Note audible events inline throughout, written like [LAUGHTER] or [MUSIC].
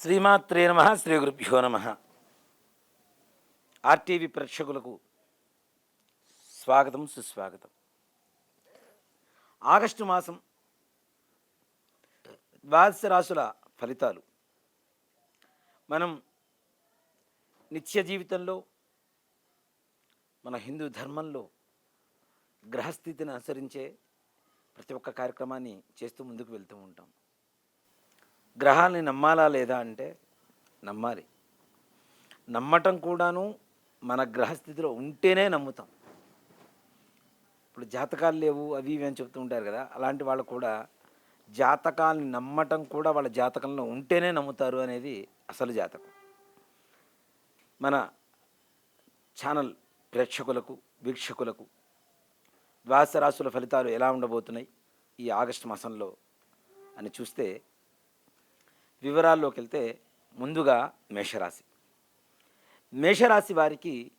శ్రీమాత్రే నమ శ్రీ గురుభ్యో నమ. ఆర్టీవీ ప్రేక్షకులకు స్వాగతం సుస్వాగతం. ఆగస్టు మాసం ద్వాదశ రాశుల ఫలితాలు. మనం నిత్య జీవితంలో మన హిందూ ధర్మంలో గ్రహస్థితిని అనుసరించే ప్రతి ఒక్క కార్యక్రమాన్ని చేస్తూ ముందుకు వెళ్తూ ఉంటాం. గ్రహాల్ని నమ్మాలా లేదా అంటే నమ్మాలి. నమ్మటం కూడాను మన గ్రహస్థితిలో ఉంటేనే నమ్ముతాం. ఇప్పుడు జాతకాలు లేవు అవి ఇవి అని చెప్తూ ఉంటారు కదా అలాంటి వాళ్ళు కూడా జాతకాలని నమ్మటం కూడా వాళ్ళ జాతకంలో ఉంటేనే నమ్ముతారు అనేది అసలు జాతకం. మన ఛానల్ ప్రేక్షకులకు వీక్షకులకు ద్వాస రాశుల ఫలితాలు ఎలా ఉండబోతున్నాయి ఈ ఆగస్టు మాసంలో అని చూస్తే వివరాల్లోకి వెళ్తే ముందుగా మేషరాశి. మేషరాశి వారికి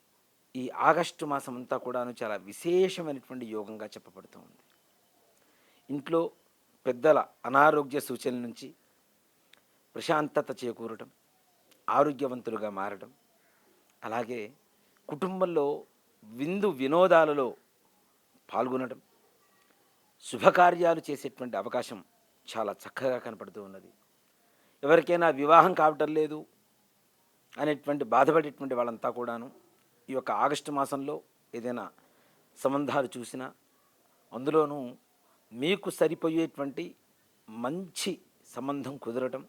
ఈ ఆగస్టు మాసం అంతా కూడాను చాలా విశేషమైనటువంటి యోగంగా చెప్పబడుతూ ఉంది. ఇంట్లో పెద్దల అనారోగ్య సూచనల నుంచి ప్రశాంతత చేకూరటం ఆరోగ్యవంతులుగా మారడం అలాగే కుటుంబంలో విందు వినోదాలలో పాల్గొనడం శుభకార్యాలు చేసేటువంటి అవకాశం చాలా చక్కగా కనపడుతూ ఉన్నది. ఎవరికైనా వివాహం కావటం లేదు అనేటువంటి బాధపడేటువంటి వాళ్ళంతా కూడాను ఈ యొక్క ఆగస్టు మాసంలో ఏదైనా సంబంధాలు చూసినా అందులోనూ మీకు సరిపోయేటువంటి మంచి సంబంధం కుదరటం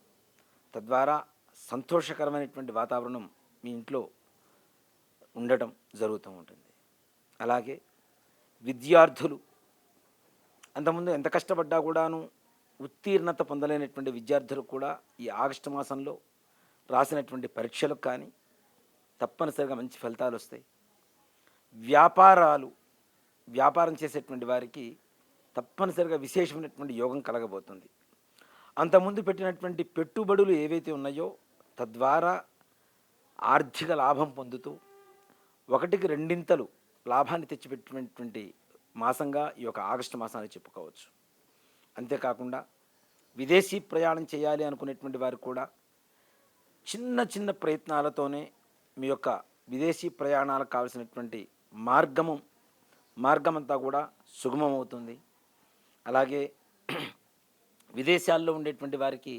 తద్వారా సంతోషకరమైనటువంటి వాతావరణం మీ ఇంట్లో ఉండటం జరుగుతూ ఉంటుంది. అలాగే విద్యార్థులు అంతకుముందు ఎంత కష్టపడ్డా కూడాను ఉత్తీర్ణత పొందలేనటువంటి విద్యార్థులకు కూడా ఈ ఆగస్టు మాసంలో రాసినటువంటి పరీక్షలకు కానీ తప్పనిసరిగా మంచి ఫలితాలు వస్తాయి. వ్యాపారాలు వ్యాపారం చేసేటువంటి వారికి తప్పనిసరిగా విశేషమైనటువంటి యోగం కలగబోతుంది. అంతకుముందు పెట్టినటువంటి పెట్టుబడులు ఏవైతే ఉన్నాయో తద్వారా ఆర్థిక లాభం పొందుతూ ఒకటికి రెండింతలు లాభాన్ని తెచ్చిపెట్టినటువంటి మాసంగా ఈ యొక్క ఆగస్టు మాసాన్ని చెప్పుకోవచ్చు. అంతేకాకుండా విదేశీ ప్రయాణం చేయాలి అనుకునేటువంటి వారు కూడా చిన్న చిన్న ప్రయత్నాలతోనే మీ యొక్క విదేశీ ప్రయాణాలకు కావలసినటువంటి మార్గము మార్గమంతా కూడా సుగమమవుతుంది. అలాగే [CLEARS THROAT] విదేశాల్లో ఉండేటువంటి వారికి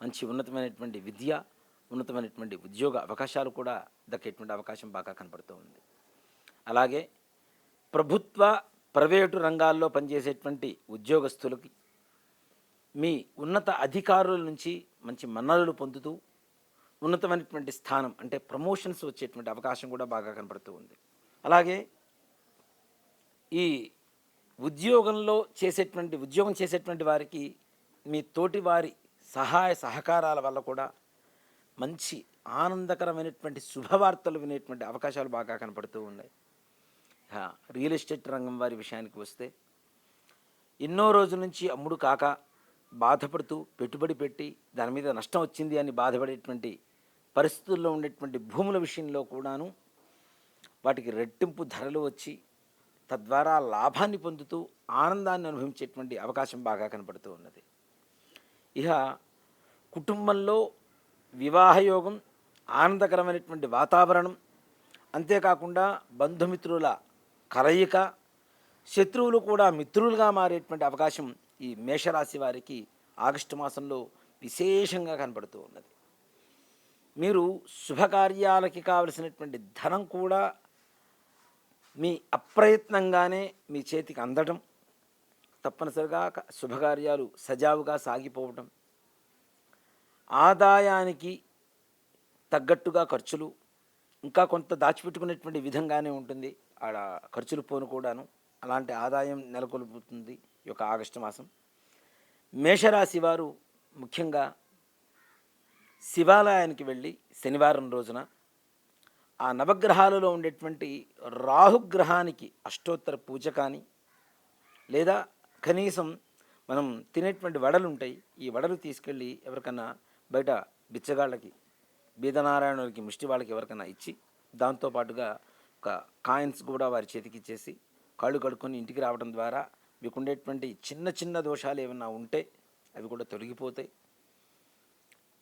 మంచి ఉన్నతమైనటువంటి విద్య ఉన్నతమైనటువంటి ఉద్యోగ అవకాశాలు కూడా దక్కేటువంటి అవకాశం బాగా కనపడుతూ ఉంది. అలాగే ప్రభుత్వ ప్రైవేటు రంగాల్లో పనిచేసేటువంటి ఉద్యోగస్తులకి మీ ఉన్నత అధికారుల నుంచి మంచి మన్ననలు పొందుతూ ఉన్నతమైనటువంటి స్థానం అంటే ప్రమోషన్స్ వచ్చేటువంటి అవకాశం కూడా బాగా కనపడుతూ ఉంది. అలాగే ఈ ఉద్యోగంలో చేసేటువంటి ఉద్యోగం చేసేటువంటి వారికి మీ తోటి వారి సహాయ సహకారాల వల్ల కూడా మంచి ఆనందకరమైనటువంటి శుభవార్తలు వినేటువంటి అవకాశాలు బాగా కనపడుతూ ఉన్నాయి. రియల్ ఎస్టేట్ రంగం వారి విషయానికి వస్తే ఎన్నో రోజుల నుంచి అమ్ముడు కాక బాధపడుతూ పెట్టుబడి పెట్టి దాని మీద నష్టం వచ్చింది అని బాధపడేటువంటి పరిస్థితుల్లో ఉండేటువంటి భూముల విషయంలో కూడాను వాటికి రెట్టింపు ధరలు వచ్చి తద్వారా లాభాన్ని పొందుతూ ఆనందాన్ని అనుభవించేటువంటి అవకాశం బాగా కనపడుతూ ఉన్నది. ఇక కుటుంబంలో వివాహయోగం ఆనందకరమైనటువంటి వాతావరణం అంతేకాకుండా బంధుమిత్రుల కలయిక శత్రువులు కూడా మిత్రులుగా మారేటువంటి అవకాశం ఈ మేషరాశి వారికి ఆగస్టు మాసంలో విశేషంగా కనపడుతూ ఉన్నది. మీరు శుభకార్యాలకి కావలసినటువంటి ధనం కూడా మీ అప్రయత్నంగానే మీ చేతికి అందడం తప్పనిసరిగా శుభకార్యాలు సజావుగా సాగిపోవటం ఆదాయానికి తగ్గట్టుగా ఖర్చులు ఇంకా కొంత దాచిపెట్టుకునేటువంటి విధంగానే ఉంటుంది. ఆడ ఖర్చులు పోను కూడాను. అలాంటి ఆదాయం నెలకొల్పుతుంది. ఈ యొక్క ఆగస్టు మాసం. మేషరాశి వారు ముఖ్యంగా శివాలయానికి వెళ్ళి శనివారం రోజున ఆ నవగ్రహాలలో ఉండేటువంటి రాహుగ్రహానికి అష్టోత్తర పూజ కానీ లేదా కనీసం మనం తినేటువంటి వడలు ఉంటాయి ఈ వడలు తీసుకెళ్ళి ఎవరికన్నా బయట బిచ్చగాళ్ళకి బీదనారాయణులకి ముష్టి వాళ్ళకి ఎవరికైనా ఇచ్చి దాంతోపాటుగా ఒక కాయిన్స్ కూడా వారి చేతికి ఇచ్చేసి కాళ్ళు కడుక్కొని ఇంటికి రావడం ద్వారా మీకు ఉండేటువంటి చిన్న చిన్న దోషాలు ఏమైనా ఉంటే అవి కూడా తొలగిపోతాయి.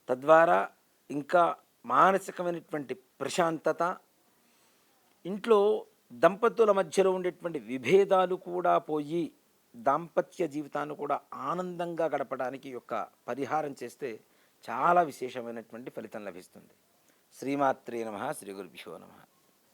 తద్వారా ఇంకా మానసికమైనటువంటి ప్రశాంతత ఇంట్లో దంపతుల మధ్యలో ఉండేటువంటి విభేదాలు కూడా పోయి దాంపత్య జీవితాన్ని కూడా ఆనందంగా గడపడానికి యొక్క పరిహారం చేస్తే చాలా విశేషమైనటువంటి ఫలితం లభిస్తుంది. శ్రీమాత్రే నమ శ్రీ గురుభ్యో నమ.